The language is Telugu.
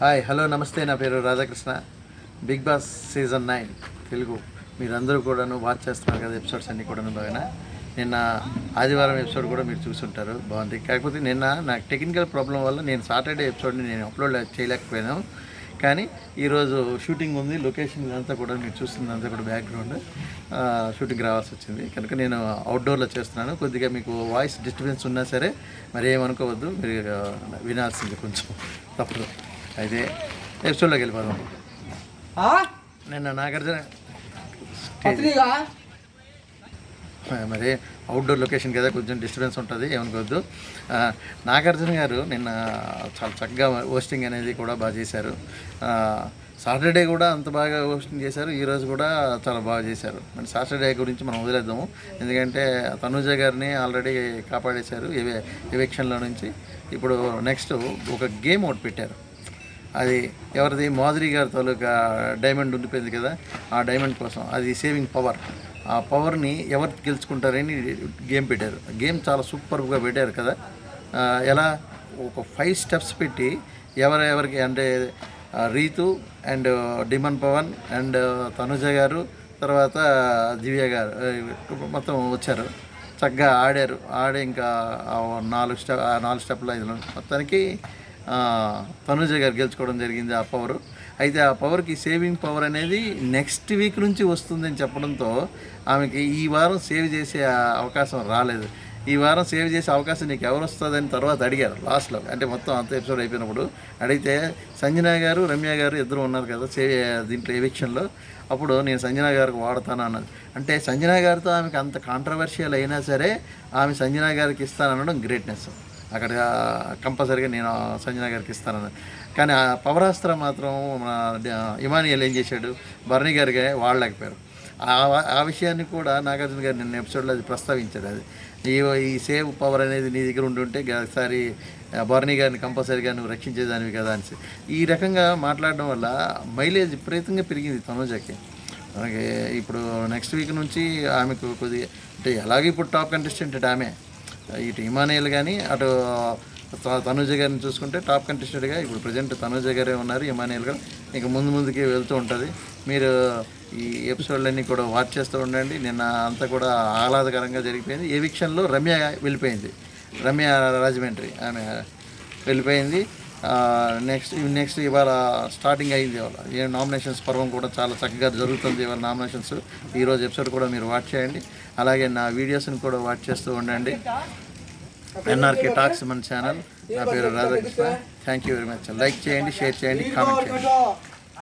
హాయ్ హలో నమస్తే నా పేరు Radhakrishna. Big Boss season nine Telugu. మీరందరూ కూడాను వాచ్ చేస్తున్నారు కదా ఎపిసోడ్స్ అన్నీ కూడాను బాగా నిన్న ఆదివారం ఎపిసోడ్ కూడా మీరు చూసుంటారు బాగుంది. కాకపోతే నిన్న నాకు టెక్నికల్ ప్రాబ్లం వల్ల నేను సాటర్డే ఎపిసోడ్ని నేను అప్లోడ్ చేయలేకపోయాను. కానీ ఈరోజు షూటింగ్ ఉంది లొకేషన్ అంతా కూడా మీరు చూస్తుందంతా కూడా బ్యాక్గ్రౌండ్ షూటింగ్ రావాల్సి వచ్చింది. కనుక నేను అవుట్డోర్లో చేస్తున్నాను. కొద్దిగా మీకు వాయిస్ డిస్టర్బెన్స్ ఉన్నా సరే మరి ఏమనుకోవద్దు. మీరు వినాల్సింది కొంచెం. తప్పదు. అయితే ఎపిసోడ్లోకి వెళ్ళిపోదాం. నిన్న నాగార్జున మరి అవుట్డోర్ లొకేషన్ కదా కొంచెం డిస్టర్బెన్స్ ఉంటుంది ఏమనుకోవద్దు. నాగార్జున గారు నిన్న చాలా చక్కగా హోస్టింగ్ అనేది కూడా బాగా చేశారు. సాటర్డే కూడా అంత బాగా హోస్టింగ్ చేశారు ఈరోజు కూడా చాలా బాగా చేశారు. మరి సాటర్డే గురించి మనం వదిలేద్దాము. ఎందుకంటే తనుజ గారిని ఆల్రెడీ కాపాడేశారు ఎవిక్షన్లో నుంచి. ఇప్పుడు నెక్స్ట్ ఒక గేమ్ ఒకటి పెట్టారు. అది ఎవరిది? మాధురి గారి తాలూకా డైమండ్ ఉండిపోయింది కదా ఆ డైమండ్ కోసం. అది సేవింగ్ పవర్ ఆ పవర్ని ఎవరు గెలుచుకుంటారని గేమ్ పెట్టారు. గేమ్ చాలా సూపర్గా పెట్టారు కదా. ఎలా? ఒక ఫైవ్ స్టెప్స్ పెట్టి ఎవరెవరికి అంటే Rithu and Demon Pavan and Tanuja garu తర్వాత దివ్య గారు మొత్తం వచ్చారు. చక్కగా ఆడారు. ఆడి ఇంకా నాలుగు స్టెప్ ఆ నాలుగు స్టెప్లు ఐదు మొత్తానికి తనుజ గారు గెలుచుకోవడం జరిగింది ఆ పవర్. అయితే ఆ పవర్కి సేవింగ్ పవర్ అనేది నెక్స్ట్ వీక్ నుంచి వస్తుందని చెప్పడంతో ఆమెకి ఈ వారం సేవ్ చేసే అవకాశం రాలేదు. ఈ వారం సేవ్ చేసే అవకాశం నీకు ఎవరు వస్తుందని తర్వాత అడిగారు లాస్ట్లో అంటే మొత్తం అంత ఎపిసోడ్ అయిపోయినప్పుడు అడిగితే సంజన గారు రమ్య గారు ఇద్దరు ఉన్నారు కదా సేవ్ దీంట్లో ఎవిక్షన్లో అప్పుడు నేను సంజన గారికి వాడతాను అన్నది అంటే సంజన గారితో ఆమెకి అంత కాంట్రవర్షియల్ అయినా సరే ఆమె సంజన గారికి ఇస్తాననడం గ్రేట్నెస్ అక్కడ కంపల్సరీగా నేను సంజన గారికి ఇస్తానని. కానీ ఆ పవరాస్త్ర మాత్రం మన ఇమానియల్ ఏం చేశాడు? భరణి గారికి వాడలేకపోయారు. ఆ ఆ విషయాన్ని కూడా నాగార్జున గారు నిన్న ఎపిసోడ్లో అది ప్రస్తావించాడు అది ఈ ఈ సేవ్ పవర్ అనేది నీ దగ్గర ఉండుంటే ఒకసారి బర్నీ గారిని కంపల్సరీగా నువ్వు రక్షించేదానివి కదా అని ఈ రకంగా మాట్లాడడం వల్ల మైలేజ్ విపరీతంగా పెరిగింది తనుజకి. మనకి ఇప్పుడు నెక్స్ట్ వీక్ నుంచి ఆమెకు కొద్దిగా అంటే ఎలాగో ఇప్పుడు టాప్ కంటెస్టెంట్ ఆమె. ఇటు ఇమానియల్ కానీ అటు త- తనూజ గారిని చూసుకుంటే టాప్ కంటెస్టెడ్గా ఇప్పుడు ప్రజెంట్ తనూజ గారే ఉన్నారు ఇమానియల్ గారు. ఇంకా ముందు ముందుకి వెళ్తూ ఉంటుంది. మీరు ఈ ఎపిసోడ్లన్నీ కూడా వాచ్ చేస్తూ ఉండండి. నిన్న అంతా కూడా ఆహ్లాదకరంగా జరిగిపోయింది. ఏ రమ్య వెళ్ళిపోయింది. రమ్య రాజమండ్రి ఆమె వెళ్ళిపోయింది. నెక్స్ట్ నెక్స్ట్ ఇవాళ స్టార్టింగ్ అయింది ఇవాళ. ఏ నామినేషన్స్ పర్వం కూడా చాలా చక్కగా జరుగుతుంది ఇవాళ నామినేషన్స్ ఈరోజు ఎపిసోడ్ కూడా మీరు వాచ్ చేయండి. అలాగే నా వీడియోస్ని కూడా వాచ్ చేస్తూ ఉండండి. ఎన్ఆర్కే టాక్స్ మన ఛానల్. నా పేరు Radhakrishna. Thank you very much like చేయండి షేర్ చేయండి కామెంట్ చేయండి.